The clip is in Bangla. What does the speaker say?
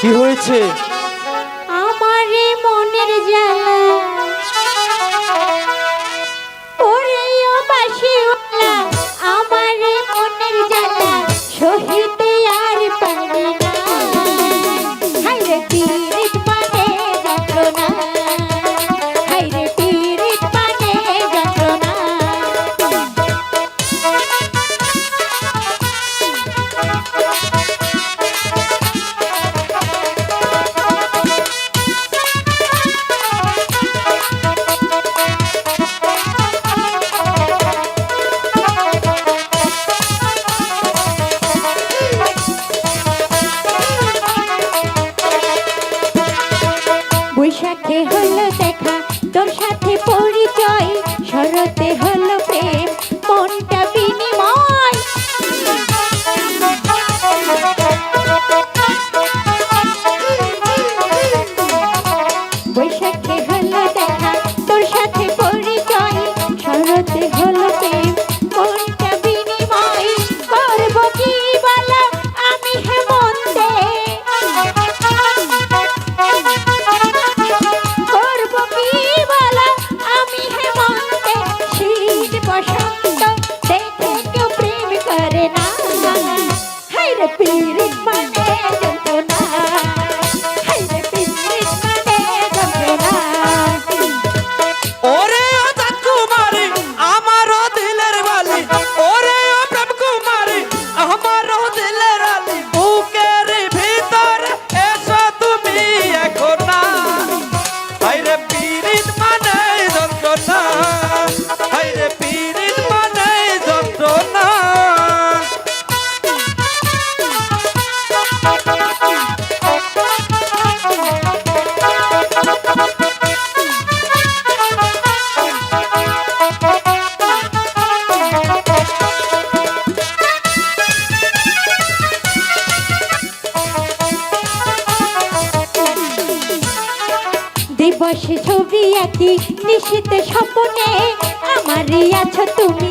কি হয়েছে? আমার মনের জ্বালা। সাথে হলো দেখা তোর সাথে পরিচয় শরতে হলো বসে ছবি আঁকি নিশ্চিত স্বপ্নে। আমারই আছো তুমি